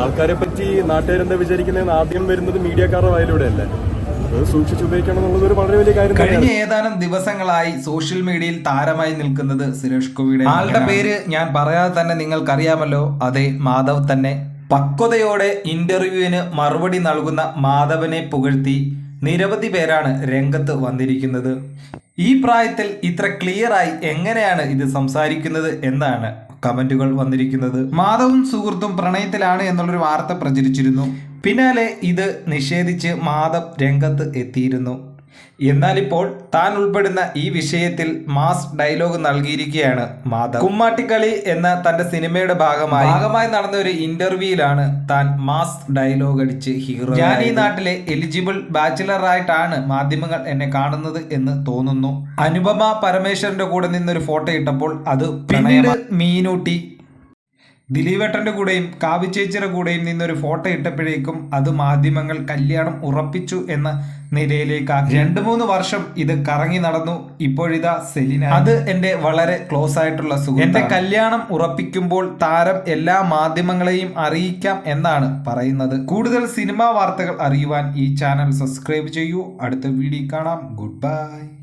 ആൾക്കാരെ പറ്റി നാട്ടുകാരെന്താ വിചാരിക്കുന്നതെന്ന് ആദ്യം വരുന്നത് മീഡിയക്കാരുടെ വായിലൂടെ അല്ലേ കഴിഞ്ഞ ഏതാനും ദിവസങ്ങളായി സോഷ്യൽ മീഡിയയിൽ താരമായി നിൽക്കുന്നത് സുരേഷ് ഗോപിയുടെ ആളുടെ പേര് ഞാൻ പറയാതെ തന്നെ നിങ്ങൾക്കറിയാമല്ലോ. അതെ മാധവ് തന്നെ. പക്വതയോടെ ഇന്റർവ്യൂവിന് മറുപടി നൽകുന്ന മാധവനെ പുകഴ്ത്തി നിരവധി പേരാണ് രംഗത്ത് വന്നിരിക്കുന്നത്. ഈ പ്രായത്തിൽ ഇത്ര ക്ലിയറായി എങ്ങനെയാണ് ഇത് സംസാരിക്കുന്നത് എന്നാണ് കമന്റുകൾ വന്നിരിക്കുന്നത്. മാധവും സുഹൃത്തും പ്രണയത്തിലാണ് എന്നുള്ളൊരു വാർത്ത പ്രചരിച്ചിരുന്നു. പിന്നാലെ ഇത് നിഷേധിച്ച് മാധവ് രംഗത്ത് എത്തിയിരുന്നു. എന്നാൽ ഇപ്പോൾ താൻ ഉൾപ്പെടുന്ന ഈ വിഷയത്തിൽ മാസ് ഡയലോഗ് നൽകിയിരിക്കുകയാണ് മാധവ്. കുമ്മാട്ടിക്കളി എന്ന തന്റെ സിനിമയുടെ ഭാഗമായി ഭാഗമായി നടന്ന ഒരു ഇന്റർവ്യൂയിലാണ് താൻ മാസ് ഡയലോഗ് അടിച്ച് ഹീറോ ഞാൻ ഈ നാട്ടിലെ എലിജിബിൾ ബാച്ചിലർ ആയിട്ടാണ് മാധ്യമങ്ങൾ എന്നെ കാണുന്നത് എന്ന് തോന്നുന്നു. അനുപമ പരമേശ്വരന്റെ കൂടെ നിന്നൊരു ഫോട്ടോ ഇട്ടപ്പോൾ അത് പിന്നീട് മീനൂട്ടി ദിലീപേട്ടന്റെ കൂടെയും കാവിച്ചേച്ചിയുടെ കൂടെയും നിന്നൊരു ഫോട്ടോ ഇട്ടപ്പോഴേക്കും അത് മാധ്യമങ്ങൾ കല്യാണം ഉറപ്പിച്ചു എന്ന നിലയിലേക്കാക്കി രണ്ട് മൂന്ന് വർഷം ഇത് കറങ്ങി നടന്നു. ഇപ്പോഴിതാ സെലിന. അത് എന്റെ വളരെ ക്ലോസ് ആയിട്ടുള്ള സുഖം എന്റെ കല്യാണം ഉറപ്പിക്കുമ്പോൾ താരം എല്ലാ മാധ്യമങ്ങളെയും അറിയിക്കാം എന്നാണ് പറയുന്നത്. കൂടുതൽ സിനിമാ വാർത്തകൾ അറിയുവാൻ ഈ ചാനൽ സബ്സ്ക്രൈബ് ചെയ്യൂ. അടുത്ത വീഡിയോ കാണാം. Good bye.